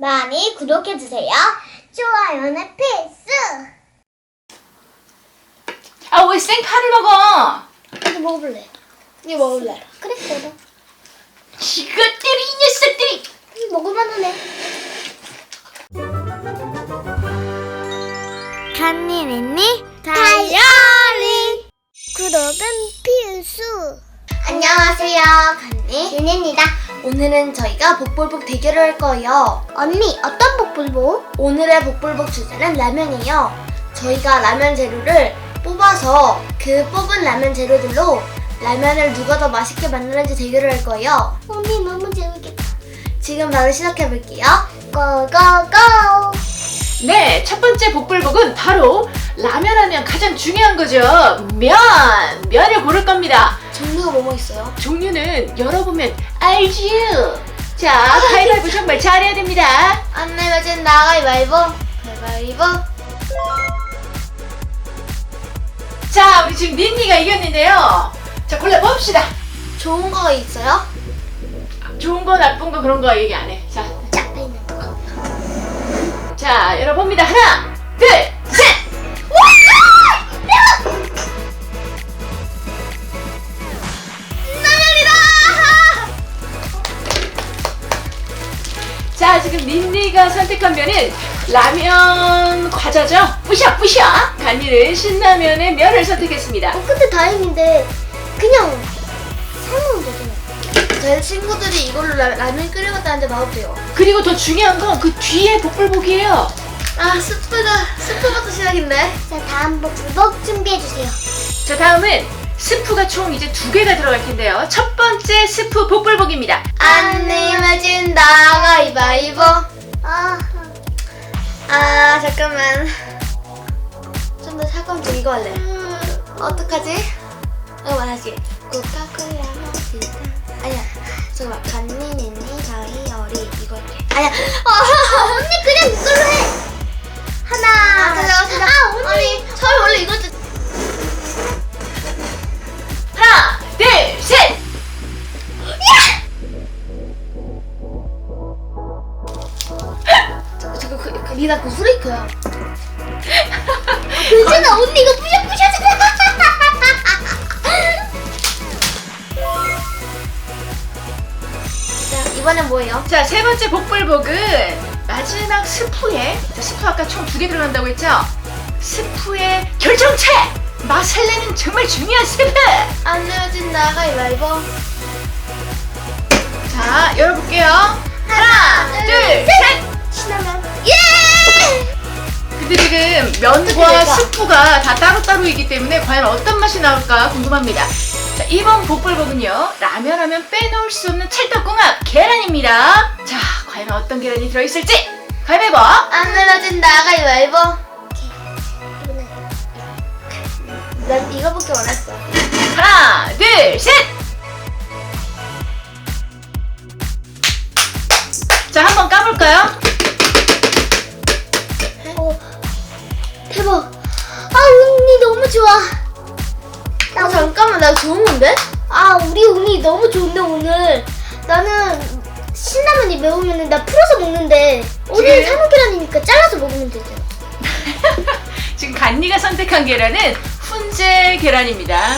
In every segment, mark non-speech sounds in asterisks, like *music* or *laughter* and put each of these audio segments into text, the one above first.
많이 구독해주세요. 좋아요는 필수! 아 왜 생파를 먹어? 이거 먹어볼래? 이거 먹을래? 그래, 먹어. 이것들이 이 녀석들이 이거 먹을만 하네. 간니니니 다이어리 구독은 필수 안녕하세요 간니 니니입니다 오늘은 저희가 복불복 대결을 할 거예요. 언니 어떤 복불복? 오늘의 복불복 주제는 라면이에요. 저희가 라면 재료를 뽑아서 그 뽑은 라면 재료들로 라면을 누가 더 맛있게 만드는지 대결을 할 거예요. 언니 너무 재밌겠다. 지금 바로 시작해 볼게요. 고고고! 네, 첫 번째 복불복은 바로 라면 하면 가장 중요한 거죠. 면! 면을 고를 겁니다. 종류가 뭐뭐 있어요? 종류는 열어보면 알지요. 자, 가위바위보 정말 *laughs* 잘해야 됩니다. 안 내면 나가위바위보 가위바위보 자, 우리 지금 닌니가 이겼는데요. 자, 골라봅시다. 좋은 거가 있어요? 좋은 거, 나쁜 거 그런 거 얘기 안 해. 자, 짝배 있는 거 자, 열어봅니다. 하나, 선택한 면은 라면 과자죠? 뿌샤뿌샤! 간이는 신라면의 면을 선택했습니다. 어, 근데 다행인데 그냥 삶으면 되잖아요 제 친구들이 이걸로 라, 라면 끓여봤다는데 맛없대요 그리고 더 중요한 건 그 뒤에 복불복이에요. 아 스프가 스프부터 시작인데 자 다음 복불복 준비해주세요 자, 다음은 스프가 총 이제 두 개가 들어갈 텐데요. 첫 번째 스프 복불복입니다. 안 내면 진다 가위바위보 아, 아 잠깐만. 좀 더 차가운 쪽 이거 할래. 어떡하지? 잠깐만 다시 코카콜라 아니야 잠깐만. 간니니니 다이어리 이거 할게. 아니야 잠깐 그, 그, 그 수레이크야 괜찮아 언니 이거 부셔부셔 *laughs* 자 이번엔 뭐예요? 자, 세 번째 복불복은 마지막 스프에, 자, 스프 아까 총 두 개 들어간다고 했죠? 스프의 결정체! 맛을 내는 정말 중요한 스프! 안 내어진다 가위바위보 자, 열어볼게요. 하나, 둘, 셋! 예! 어떻게 면과? 스프가 다 따로따로이기 때문에 과연 어떤 맛이 나올까 궁금합니다. 자, 이번 복불복은요, 라면 하면 빼놓을 수 없는 찰떡궁합, 계란입니다. 자, 과연 어떤 계란이 들어있을지, 가위바위보! 안 내어진다 가위바위보 난 이거밖에 원했어 하나, 둘, 셋! 자, 한번 까볼까요? 좋아 아 잠깐만 나 좋은 건데? 아 우리 운이 너무 좋은데 오늘 나는 신라면이 매우면 나 풀어서 먹는데 오늘 지금? 삶은 계란이니까 잘라서 먹으면 되죠 *laughs* 지금 간니가 선택한 계란은 훈제 계란입니다.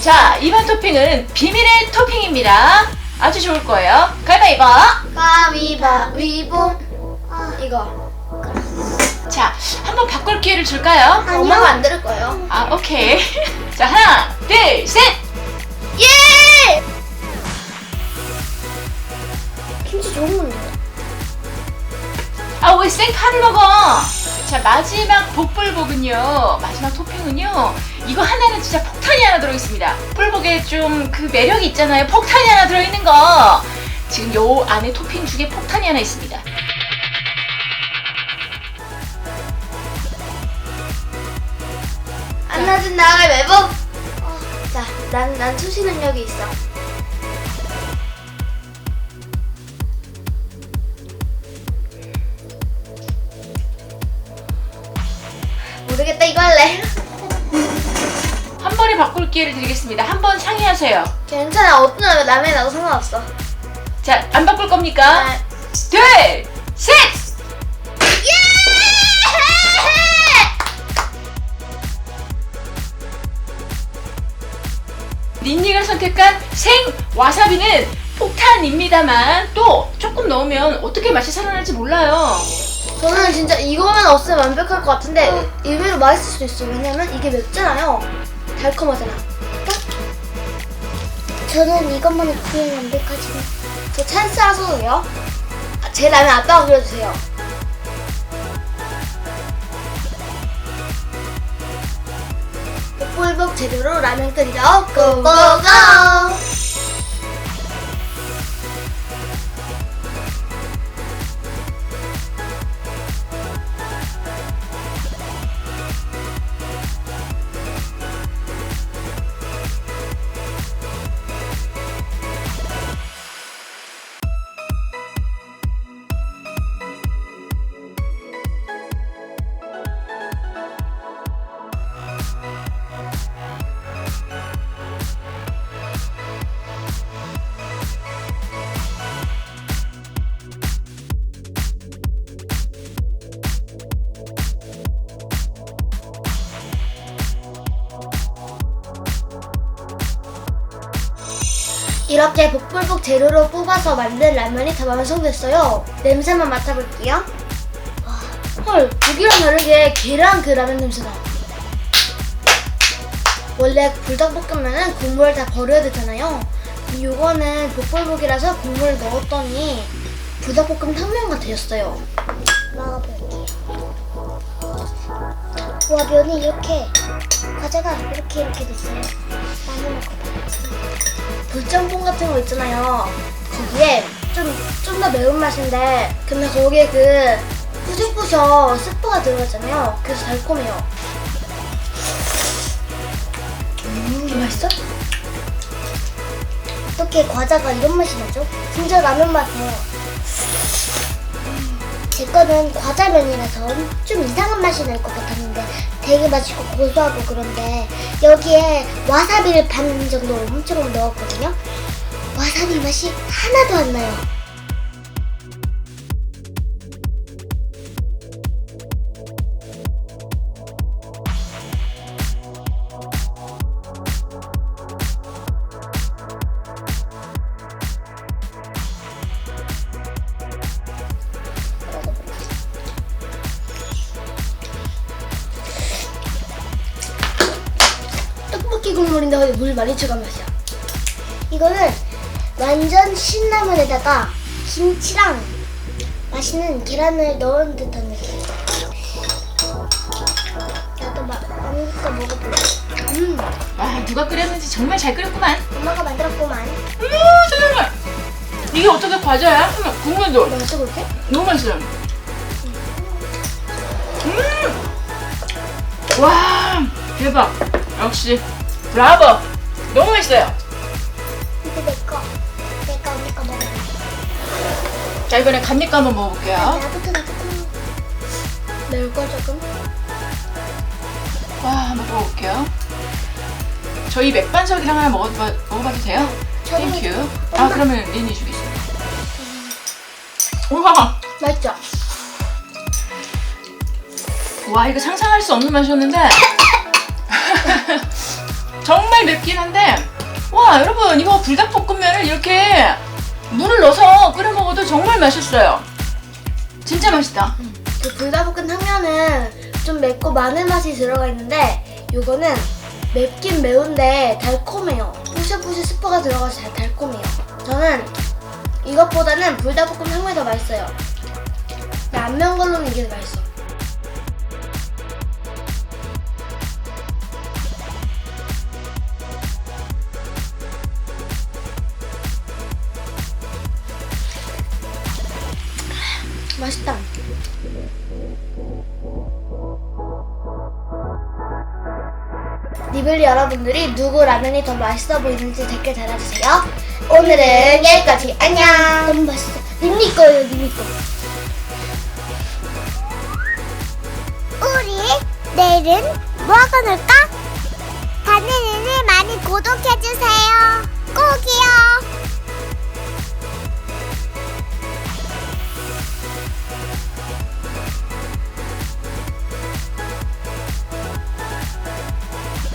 자, 이번 토핑은 비밀의 토핑입니다. 아주 좋을 거예요. 가위바위보! 가위바위보 아, 이거 자, 한번 바꿀 기회를 줄까요? 아니요. 엄마가 안 들을 거예요 아, 오케이. *laughs* 자, 하나, 둘, 셋! 예! 김치 좋은 건데 아, 왜 생파를 먹어? 자, 마지막 복불복은요. 마지막 토핑은요. 이거 하나는 진짜 폭탄이 하나 들어있습니다. 복불복에 좀 그 매력이 있잖아요. 폭탄이 하나 들어있는 거. 지금 요 안에 토핑 중에 폭탄이 하나 있습니다. 안 나준다 가위바위보 어, 자, 난, 난 투시 능력이 있어 모르겠다 이거 할래 한 번에 바꿀 기회를 드리겠습니다. 한 번 상의하세요. 괜찮아 어떤 라면에 나도 상관없어 자, 안 바꿀 겁니까? 네. 둘, 셋! 와사비는 폭탄입니다만 또 조금 넣으면 어떻게 맛이 살아날지 몰라요. 저는 진짜 이거만 없으면 완벽할 것 같은데 의외로 맛있을 수도 있어요. 왜냐면 이게 맵잖아요. 달콤하잖아. 저는 이것만 없으면 완벽하지. 저 찬스라서요. 아, 제 라면 아빠가 그려주세요. 복불복 재료로 라면 끓이러 고고고! 이렇게 복불복 재료로 뽑아서 만든 라면이 다 완성됐어요. 냄새만 맡아볼게요. 와, 헐, 고기랑 다르게 계란 그 라면 냄새나. 원래 불닭볶음면은 국물을 다 버려야 되잖아요. 요거는 복불복이라서 국물을 넣었더니 불닭볶음 탕면가 되었어요. 먹어볼게요. 와, 면이 이렇게, 과자가 이렇게 이렇게 됐어요. 많이 먹어봐야지. 불짬뽕 같은 거 있잖아요. 거기에 좀, 좀 더 매운맛인데, 근데 거기에 그, 뿌셔뿌셔 스프가 들어갔잖아요. 그래서 달콤해요. 음, 맛있어? 어떻게 과자가 이런 맛이 나죠? 진짜 라면 맛이에요. 제 거는 과자면이라서 좀 이상한 맛이 날 것 같았는데 되게 맛있고 고소하고 그런데 여기에 와사비를 반 정도 엄청 넣었거든요. 와사비 맛이 하나도 안 나요. 거기 물 많이 추가 맛이야. 이거는 완전 신라면에다가 김치랑 맛있는 계란을 넣은 듯한 느낌. 나도 막 아무것도 먹어볼래. 음, 와 누가 끓였는지 정말 잘 끓였구만. 엄마가 만들었구만. 음 세상에 이게 어떻게 과자야? 한번 국물도 맛있어볼게. 너무 맛있어요. 음! 와 대박. 역시 브라보. 너무 맛있어요. 이거 내 거. 내거 언니 거 먹어볼게. 자 이번에 감미가 한번 먹어볼게요. 나부터 나부터. 매울 거 조금. 와 한번 먹어볼게요. 저희 맥반석이랑 하나 먹어봐, 먹어봐도 돼요? 땡큐. 아. 그러면 린이 주겠습니다. 우와 맛있죠? 와 이거 상상할 수 없는 맛이었는데 *laughs* 정말 맵긴 한데 와 여러분 이거 불닭볶음면을 이렇게 물을 넣어서 끓여 먹어도 정말 맛있어요. 진짜 맛있다. 그 불닭볶음 탕면은 좀 맵고 마늘 맛이 들어가 있는데 요거는 맵긴 매운데 달콤해요. 뿌셔뿌셔 스프가 들어가서 잘 달콤해요. 저는 이것보다는 불닭볶음 탕면이 더 맛있어요. 라면 걸로는 이게 더 맛있어. 맛있다. 리블리 여러분들이 누구 라면이 더 맛있어 보이는지 댓글 달아주세요. 오늘은 여기까지. 안녕. 너무 맛있어. 니미 거예요, 니미 거. 우리 내일은 뭐 하고 놀까? 다니는을 많이 구독해주세요. 꼭이요.